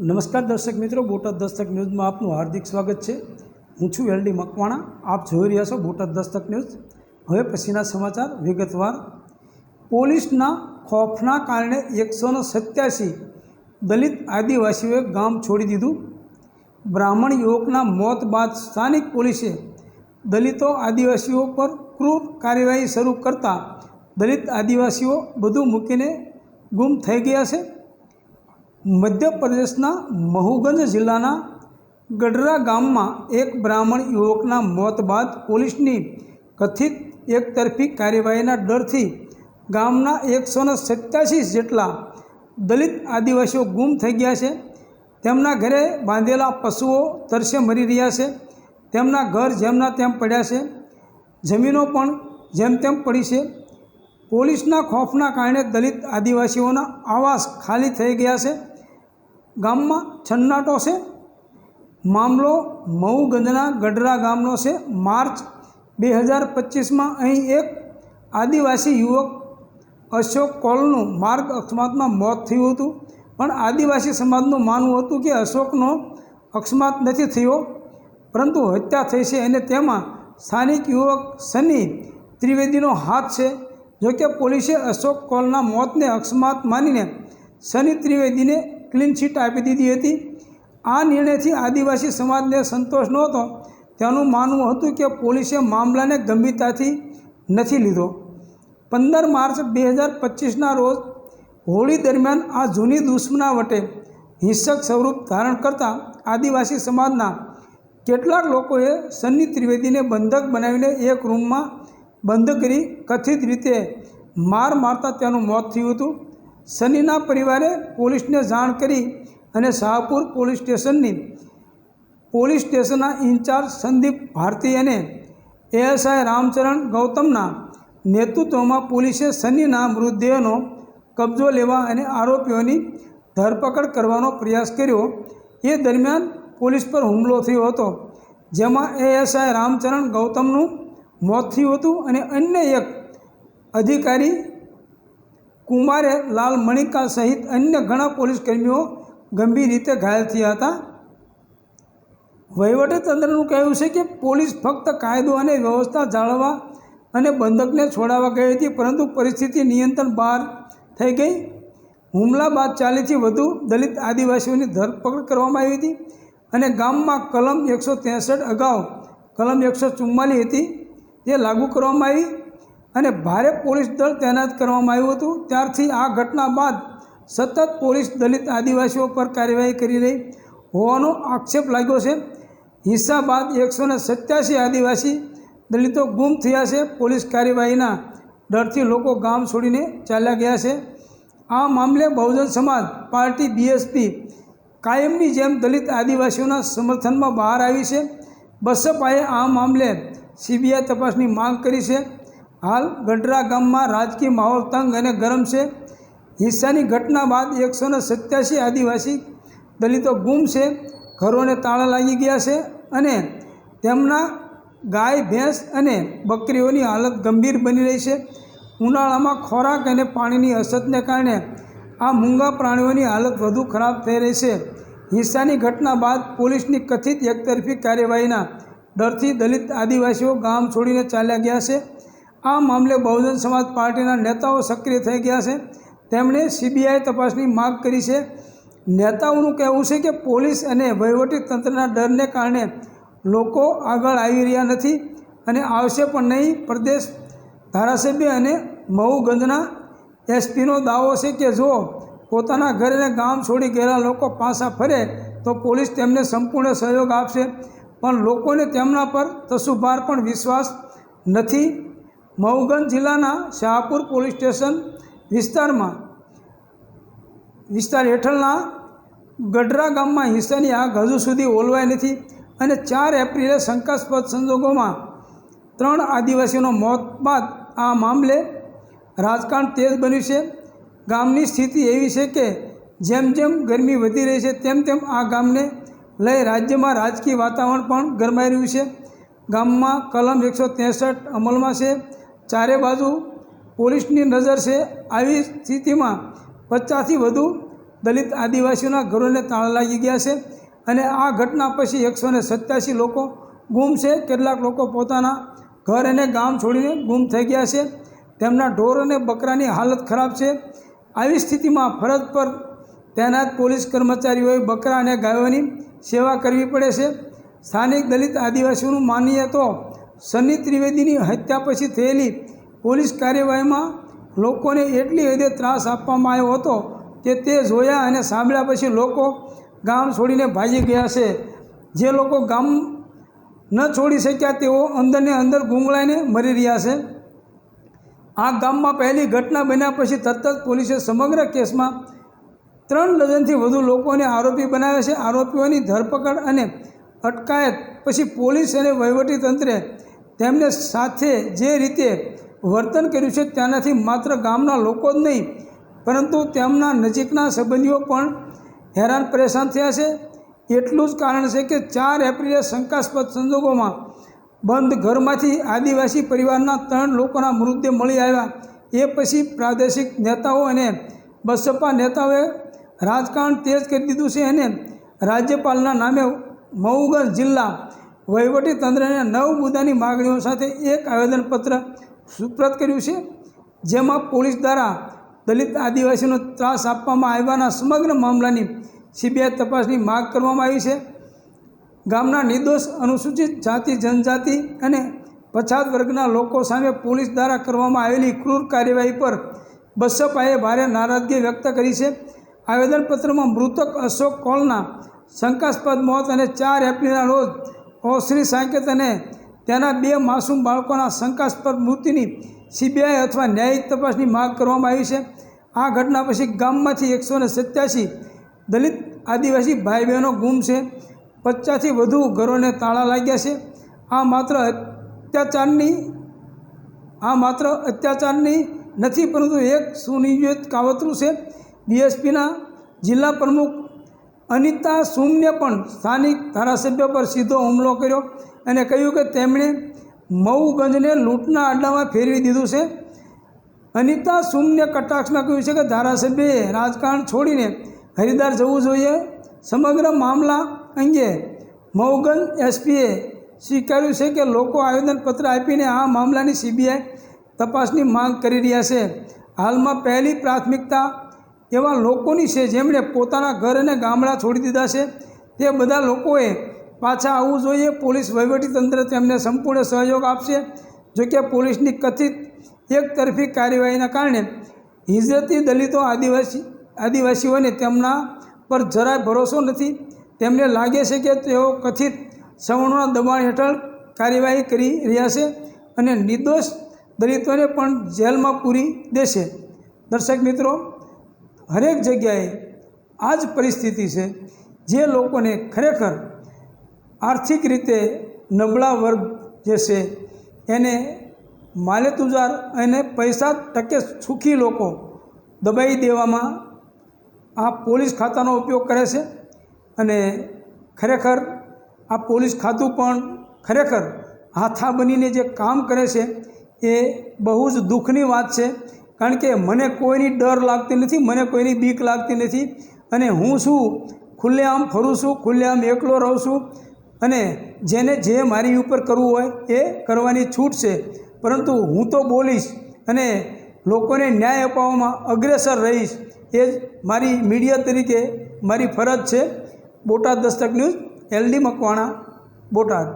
નમસ્કાર દર્શક મિત્રો, બોટાદ દસ્તક ન્યૂઝમાં આપનું હાર્દિક સ્વાગત છે. હું છું એલડી મકવાણા. આપ જોઈ રહ્યા છો બોટાદ દસ્તક ન્યૂઝ. હવે પછીના સમાચાર વિગતવાર. પોલીસના ખોફના કારણે એકસોને સત્યાસી દલિત આદિવાસીઓએ ગામ છોડી દીધું. બ્રાહ્મણ યુવકના મોત બાદ સ્થાનિક પોલીસે દલિતો આદિવાસીઓ પર ક્રૂર કાર્યવાહી શરૂ કરતાં દલિત આદિવાસીઓ બધું મૂકીને ગુમ થઈ ગયા છે. મધ્યપ્રદેશના મહુગંજ જિલ્લાના ગઢરા ગામમાં એક બ્રાહ્મણ યુવકના મોત બાદ પોલીસની કથિત એકતરફી કાર્યવાહીના ડરથી ગામના એકસો સત્યાસી જેટલા દલિત આદિવાસીઓ ગુમ થઈ ગયા છે. તેમના ઘરે બાંધેલા પશુઓ તરસે મરી રહ્યા છે. તેમના ઘર જેમના તેમ પડ્યા છે. જમીનો પણ જેમ તેમ પડી છે. પોલીસના ખોફના કારણે દલિત આદિવાસીઓના આવાસ ખાલી થઈ ગયા છે. ગામમાં છન્નાટો છે. મામલો મઉગંજના ગઢરા ગામનો છે. માર્ચ બે હજાર પચીસમાં અહીં એક આદિવાસી યુવક અશોક કોલનું માર્ગ અકસ્માતમાં મોત થયું હતું. પણ આદિવાસી સમાજનું માનવું હતું કે અશોકનો અકસ્માત નથી થયો, પરંતુ હત્યા થઈ છે અને તેમાં સ્થાનિક યુવક સની ત્રિવેદીનો હાથ છે. જોકે પોલીસે અશોક કોલના મોતને અકસ્માત માનીને સની ત્રિવેદીને ક્લીન ચીટ આપી દીધી હતી. આ નિર્ણયથી આદિવાસી સમાજને સંતોષ નહોતો. તેનું માનવું હતું કે પોલીસે મામલાને ગંભીરતાથી નથી લીધો. પંદર માર્ચ બે હજાર પચીસના રોજ હોળી દરમિયાન આ જૂની દુશ્મનાવટે હિંસક સ્વરૂપ ધારણ કરતા આદિવાસી સમાજના કેટલાક લોકોએ સન્ની ત્રિવેદીને બંધક બનાવીને એક રૂમમાં બંધ કરી કથિત રીતે માર મારતા તેનું મોત થયું હતું. સનીના પરિવારે પોલીસને જાણ કરી અને શાહપુર પોલીસ સ્ટેશનની પોલીસ સ્ટેશનના ઇન્ચાર્જ સંદીપ ભારતી અને એએસઆઈ રામચરણ ગૌતમના નેતૃત્વમાં પોલીસે સનીના મૃતદેહનો કબજો લેવા અને આરોપીઓની ધરપકડ કરવાનો પ્રયાસ કર્યો. એ દરમિયાન પોલીસ પર હુમલો થયો હતો, જેમાં એએસઆઈ રામચરણ ગૌતમનું મોત થયું હતું અને અન્ય એક અધિકારી કુમારે લાલ મણિકા સહિત અન્ય ઘણા પોલીસ કર્મીઓ ગંભીર રીતે ઘાયલ થયા હતા. વહીવટીતંત્રનું કહેવું છે કે પોલીસ ફક્ત કાયદો અને વ્યવસ્થા જાળવવા અને બંધકને છોડાવવા ગઈ હતી, પરંતુ પરિસ્થિતિ નિયંત્રણ બહાર થઈ ગઈ. હુમલા બાદ ચાલીસથી વધુ દલિત આદિવાસીઓની ધરપકડ કરવામાં આવી હતી અને ગામમાં કલમ એકસો ત્રેસઠ અગાઉ કલમ એકસો ચુમ્માલીસ હતી, તે લાગુ કરવામાં આવી. અને ભારે પોલીસ દળ તૈનાત કરવામાં આવ્યું હતું. ત્યારથી આ ઘટના બાદ સતત પોલીસ દલિત આદિવાસીઓ પર કાર્યવાહી કરી રહી હોવાનો આક્ષેપ લાગ્યો છે. હિંસા બાદ એકસો ને સત્યાસી આદિવાસી દલિતો ગુમ થયા છે. પોલીસ કાર્યવાહીના ડરથી લોકો ગામ છોડીને ચાલ્યા ગયા છે. આ મામલે બહુજન સમાજ પાર્ટી બીએસપી કાયમની જેમ દલિત આદિવાસીઓના સમર્થનમાં બહાર આવી છે. બસપાએ આ મામલે સીબીઆઈ તપાસની માંગ કરી છે. હાલ ગઢરા ગામમાં રાજકીય માહોલ તંગ અને ગરમ છે. હિંસાની ઘટના બાદ એકસો ને સત્યાસી આદિવાસી દલિતો ગુમ છે. ઘરોને તાળા લાગી ગયા છે અને તેમના ગાય, ભેંસ અને બકરીઓની હાલત ગંભીર બની રહી છે. ઉનાળામાં ખોરાક અને પાણીની અછતને કારણે આ મૂંગા પ્રાણીઓની હાલત વધુ ખરાબ થઈ રહી છે. હિંસાની ઘટના બાદ પોલીસની કથિત એકતરફી કાર્યવાહીના ડરથી દલિત આદિવાસીઓ ગામ છોડીને ચાલ્યા ગયા છે. આ મામલે બહુજન સમાજ પાર્ટીના નેતાઓ સક્રિય થઈ ગયા છે. તેમણે સીબીઆઈ તપાસની માગ કરી છે. નેતાઓનું કહેવું છે કે પોલીસ અને વહીવટી તંત્રના ડરને કારણે લોકો આગળ આવી રહ્યા નથી અને આવશે પણ નહીં. પ્રદેશ ધારાસભ્ય અને મહુગંજના એસપીનો દાવો છે કે જો પોતાના ઘર ગામ છોડી ગયેલા લોકો પાછા ફરે તો પોલીસ તેમને સંપૂર્ણ સહયોગ આપશે. પણ લોકોને તેમના પર તસુભાર પણ વિશ્વાસ નથી. મહુગંજ જિલ્લાના શાહપુર પોલીસ સ્ટેશન વિસ્તારમાં, વિસ્તાર હેઠળના ગઢરા ગામમાં હિંસાની આગ હજુ સુધી ઓલવાઈ નથી અને ચાર એપ્રિલે શંકાસ્પદ સંજોગોમાં ત્રણ આદિવાસીઓનો મોત બાદ આ મામલે રાજકારણ તેજ બન્યું છે. ગામની સ્થિતિ એવી છે કે જેમ જેમ ગરમી વધી રહી છે, તેમ તેમ આ ગામને લઈ રાજ્યમાં રાજકીય વાતાવરણ પણ ગરમાઈ રહ્યું છે. ગામમાં કલમ એકસો ત્રેસઠ અમલમાં છે. ચારે બાજુ પોલીસની નજર છે. આવી સ્થિતિમાં પચાસથી વધુ દલિત આદિવાસીઓના ઘરોને તાળા લાગી ગયા છે અને આ ઘટના પછી એકસો ને સત્યાસી લોકો ગુમ છે. કેટલાક લોકો પોતાના ઘર અને ગામ છોડીને ગુમ થઈ ગયા છે. તેમના ઢોર અને બકરાની હાલત ખરાબ છે. આવી સ્થિતિમાં ફરજ પર તૈનાત પોલીસ કર્મચારીઓએ બકરા અને ગાયોની સેવા કરવી પડે છે. સ્થાનિક દલિત આદિવાસીઓનું માનીએ તો સની ત્રિવેદીની હત્યા પછી થયેલી પોલીસ કાર્યવાહીમાં લોકોને એટલી હદે ત્રાસ આપવામાં આવ્યો હતો કે તે જોયા અને સાંભળ્યા પછી લોકો ગામ છોડીને ભાગી ગયા છે. જે લોકો ગામ ન છોડી શક્યા તેઓ અંદરને અંદર ગુંગળાઈને મરી રહ્યા છે. આ ગામમાં પહેલી ઘટના બન્યા પછી તરત જ પોલીસે સમગ્ર કેસમાં ત્રણ ડઝનથી વધુ લોકોને આરોપી બનાવ્યા છે. આરોપીઓની ધરપકડ અને અટકાયત પછી પોલીસ અને વહીવટીતંત્રે તેમને સાથે જે રીતે વર્તન કર્યું છે તેનાથી માત્ર ગામના લોકો જ નહીં, પરંતુ તેમના નજીકના સંબંધીઓ પણ હેરાન પરેશાન થયા છે. એટલું જ કારણ છે કે ચાર એપ્રિલે શંકાસ્પદ સંજોગોમાં બંધ ઘરમાંથી આદિવાસી પરિવારના ત્રણ લોકોના મૃતદેહ મળી આવ્યા. એ પછી પ્રાદેશિક નેતાઓ અને બસપા નેતાઓએ રાજકારણ તેજ કરી દીધું છે અને રાજ્યપાલના નામે મહુગર જિલ્લા વહીવટી તંત્રને નવ મુદ્દાની માગણીઓ સાથે એક આવેદનપત્ર સુપ્રત કર્યું છે, જેમાં પોલીસ દ્વારા દલિત આદિવાસીનો ત્રાસ આપવામાં આવ્યાના સમગ્ર મામલાની સીબીઆઈ તપાસની માગ કરવામાં આવી છે. ગામના નિર્દોષ, અનુસૂચિત જાતિ, જનજાતિ અને પછાત વર્ગના લોકો સામે પોલીસ દ્વારા કરવામાં આવેલી ક્રૂર કાર્યવાહી પર બસપાએ ભારે નારાજગી વ્યક્ત કરી છે. આવેદનપત્રમાં મૃતક અશોક કોલના શંકાસ્પદ મોત અને ચાર એપ્રિલના રોજ ઓસરી સાંકેત અને તેના બે માસૂમ બાળકોના શંકાસ્પદ મૃત્યુની સીબીઆઈ અથવા ન્યાયિક તપાસની માગ કરવામાં આવી છે. આ ઘટના પછી ગામમાંથી એકસો ને સત્યાસી દલિત આદિવાસી ભાઈ બહેનો ગુમ છે. પચાસથી વધુ ઘરોને તાળા લાગ્યા છે. આ માત્ર અત્યાચારની, આ માત્ર અત્યાચારની નથી, પરંતુ એક સુનિયોજિત કાવતરું છે. બીએસપીના જિલ્લા પ્રમુખ અનિતા સુમને પણ સ્થાનિક ધારાસભ્ય પર સીધો હુમલો કર્યો અને કહ્યું કે તેમણે મઉગંજને લૂંટના અડ્ડામાં ફેરવી દીધું છે. અનિતા સુમને કટાક્ષમાં કહ્યું છે કે ધારાસભ્યએ રાજકારણ છોડીને હરિદ્વાર જવું જોઈએ. સમગ્ર મામલા અંગે મઉગંજ એસપીએ સ્વીકાર્યું છે કે લોકો આવેદનપત્ર આપીને આ મામલાની સીબીઆઈ તપાસની માંગ કરી રહ્યા છે. હાલમાં પહેલી પ્રાથમિકતા એવા લોકોની છે જેમણે પોતાના ઘર અને ગામડા છોડી દીધા છે. તે બધા લોકોએ પાછા આવવું જોઈએ. પોલીસ વહીવટીતંત્ર તેમને સંપૂર્ણ સહયોગ આપશે. જોકે પોલીસની કથિત એકતરફી કાર્યવાહીના કારણે હિજરતી દલિતો આદિવાસી, આદિવાસીઓને તેમના પર જરાય ભરોસો નથી. તેમને લાગે છે કે તેઓ કથિત સવર્ણોના દબાણ હેઠળ કાર્યવાહી કરી રહ્યા છે અને નિર્દોષ દલિતોને પણ જેલમાં પૂરી દેશે. દર્શક મિત્રો હરેક જગ્યાએ આ જ પરિસ્થિતિ છે. જે લોકોને ખરેખર આર્થિક રીતે નબળા વર્ગ જે છે, એને માલેતુજાર અને પૈસા ટકે સુખી લોકો દબાઈ દેવામાં આ પોલીસ ખાતાનો ઉપયોગ કરે છે અને ખરેખર આ પોલીસ ખાતું પણ ખરેખર હાથા બનીને જે કામ કરે છે, એ બહુ જ દુઃખની વાત છે. કારણ કે મને કોઈની ડર લાગતી નથી, મને કોઈની બીક લાગતી નથી અને હું શું ખુલ્લેઆમ ફરું છું, ખુલ્લેઆમ એકલો રહું છું અને જેને જે મારી ઉપર કરવું હોય એ કરવાની છૂટ છે. પરંતુ હું તો બોલીશ અને લોકોને ન્યાય અપાવવામાં અગ્રેસર રહીશ. એ જ મારી મીડિયા તરીકે મારી ફરજ છે. Botad Dastak news, LD Makwana, Botad.